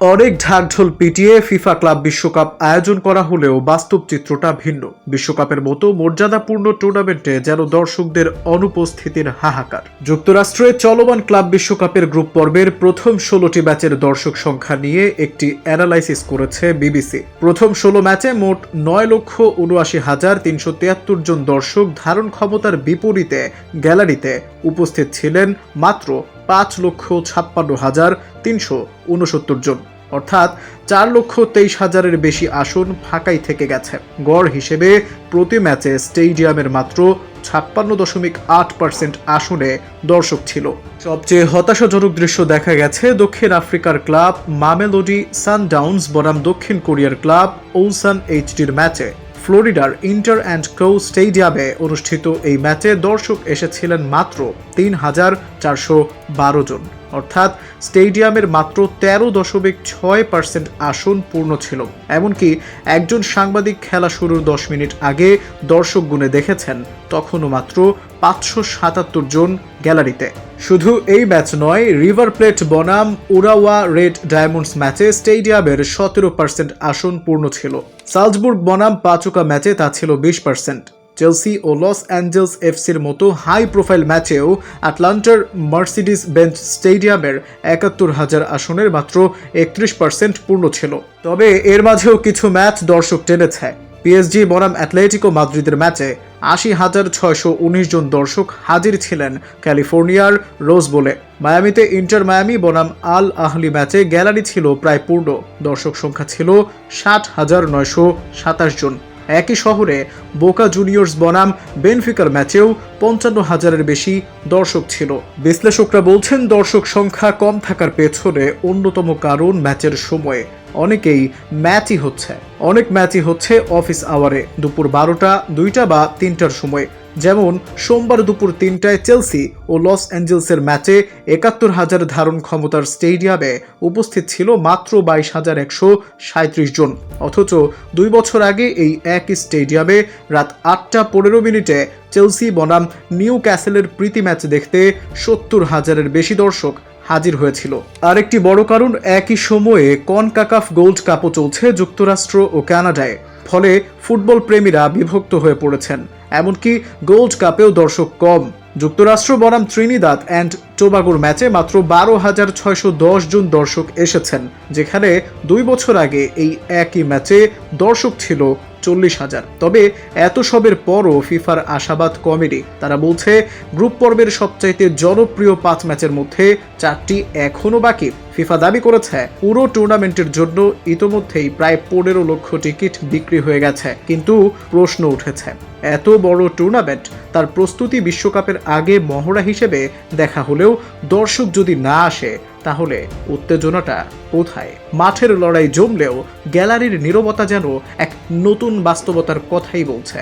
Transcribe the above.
অনেক ঢাকঢোল পিটিয়ে FIFA club বিশ্বকাপ আয়োজন করা হলেও বাস্তব চিত্রটা ভিন্ন। বিশ্বকাপের মতো মর্যাদাপূর্ণ টুর্নামেন্টে যেন দর্শকদের অনুপস্থিতির হাহাকার। যুক্তরাষ্ট্রে চলমান ক্লাব বিশ্বকাপের গ্রুপ পর্বের প্রথম ষোলোটি ম্যাচের দর্শক সংখ্যা নিয়ে একটি অ্যানালাইসিস করেছে বিবিসি। প্রথম ষোলো ম্যাচে মোট নয় লক্ষ উনআশি হাজার তিনশো তিয়াত্তর জন দর্শক ধারণ ক্ষমতার বিপরীতে গ্যালারিতে উপস্থিত ছিলেন মাত্র পাঁচ লক্ষ ছাপ্পান্ন হাজার তিনশো উনসত্তর জন। অর্থাৎ চার লক্ষ তেইশ হাজারের বেশি আসন ফাঁকাই থেকে গেছে। গড় হিসেবে প্রতি ম্যাচে স্টেডিয়ামের মাত্র ছাপ্পান্ন দশমিক আট পার্সেন্ট আসনে দর্শক ছিল। সবচেয়ে হতাশাজনক দৃশ্য দেখা গেছে দক্ষিণ আফ্রিকার ক্লাব মামেলোডি সানডাউন্স বনাম দক্ষিণ কোরিয়ার ক্লাব ওলসান এইচডির ম্যাচে। ফ্লোরিডার ইন্টার অ্যান্ড কো স্টেডিয়ামে অনুষ্ঠিত এই ম্যাচে দর্শক এসেছিলেন মাত্র তিন হাজার চারশো বারো জন। অর্থাৎ স্টেডিয়ামের মাত্র তেরো দশমিক ছয় পার্সেন্ট আসন পূর্ণ ছিল। এমনকি একজন সাংবাদিক খেলা শুরুর দশ মিনিট আগে দর্শক গুণে দেখেছেন, তখনও মাত্র পাঁচশো সাতাত্তর জন গ্যালারিতে। শুধু এই ম্যাচ নয়, রিভার প্লেট, বনাম, উরাওয়া, রেড ডায়মন্ডস ম্যাচে স্টেডিয়ামের সতেরো পার্সেন্ট আসন পূর্ণ ছিল। সালজবুর্গ, বনাম পাচুকা ম্যাচে তা ছিল বিশ পার্সেন্ট। চেলসি ও লস অ্যাঞ্জেলস এফসির মতো হাই প্রোফাইল ম্যাচেও আটলান্টার মার্সিডিস বেঞ্চ স্টেডিয়ামের একাত্তর হাজার আসনের মাত্র একত্রিশ পার্সেন্ট পূর্ণ ছিল। তবে এর মাঝেও কিছু ম্যাচ দর্শক টেনেছে। পিএসজি বনাম অ্যাথলেটিকো মাদ্রিদের ম্যাচে আশি হাজার ছয়শো উনিশ জন দর্শক হাজির ছিলেন ক্যালিফোর্নিয়ার রোজ বলে। মায়ামিতে ইন্টার মায়ামি, বনাম আল আহলি ম্যাচে গ্যালারি ছিল প্রায় পূর্ণ। দর্শক সংখ্যা ছিল ষাট হাজার নয়শো সাতাশ জন। একই শহরে বোকা জুনিয়র্স বনাম বেনফিকার ম্যাচেও পঞ্চান্ন হাজারের বেশি দর্শক ছিল। বিশ্লেষকরা বলছেন, দর্শক সংখ্যা কম থাকার পেছনে অন্যতম কারণ ম্যাচের সময়ে অনেকেই ম্যাচই হচ্ছে। অনেক ম্যাচই হচ্ছে অফিস আওয়ারে। দুপুর বারোটা, দুইটা বা তিনটার সময়। যেমন, সোমবার দুপুর তিনটায় চেলসি ও লস অ্যাঞ্জেলসের ম্যাচে একাত্তর হাজার ধারণ ক্ষমতার স্টেডিয়ামে উপস্থিত ছিল মাত্র বাইশ হাজার একশো সাঁত্রিশ জন। অথচ দুই বছর আগে এই একই স্টেডিয়ামে রাত আটটা পনেরো মিনিটে চেলসি বনাম নিউ ক্যাসেলের প্রীতি ম্যাচ দেখতে সত্তর হাজারের বেশি দর্শক হাজির হয়েছিল। আরেকটি বড় কারণ, একই সময়ে কনকাকাফ গোল্ড কাপও চলছে যুক্তরাষ্ট্র ও কানাডায়। ফলে ফুটবল প্রেমীরা বিভক্ত হয়ে পড়েছেন। এমনকি গোল্ড কাপেও দর্শক কম। যুক্তরাষ্ট্র বনাম ত্রিনিদাদ অ্যান্ড টোবাগোর ম্যাচে মাত্র বারো হাজার ছয়শো দশ জন দর্শক এসেছেন, যেখানে দুই বছর আগে এই একই ম্যাচে দর্শক ছিল চল্লিশ হাজার। তবে এত সবের পরও ফিফার আশাবাদ কমেডি তারা বলছে, গ্রুপ পর্বের সবচাইতে জনপ্রিয় পাঁচ ম্যাচের মধ্যে চারটি এখনও বাকি। ফিফা দাবি করেছে, পুরো টুর্নামেন্টের জন্য ইতোমধ্যেই প্রায় পনেরো লক্ষ টিকিট বিক্রি হয়ে গেছে। কিন্তু প্রশ্ন উঠেছে, এত বড় টুর্নামেন্ট তার প্রস্তুতি বিশ্বকাপের আগে মহড়া হিসেবে দেখা হলেও দর্শক যদি না আসে, তাহলে উত্তেজনাটা কোথায়? মাঠের লড়াই জমলেও গ্যালারির নীরবতা যেন এক নতুন বাস্তবতার কথাই বলছে।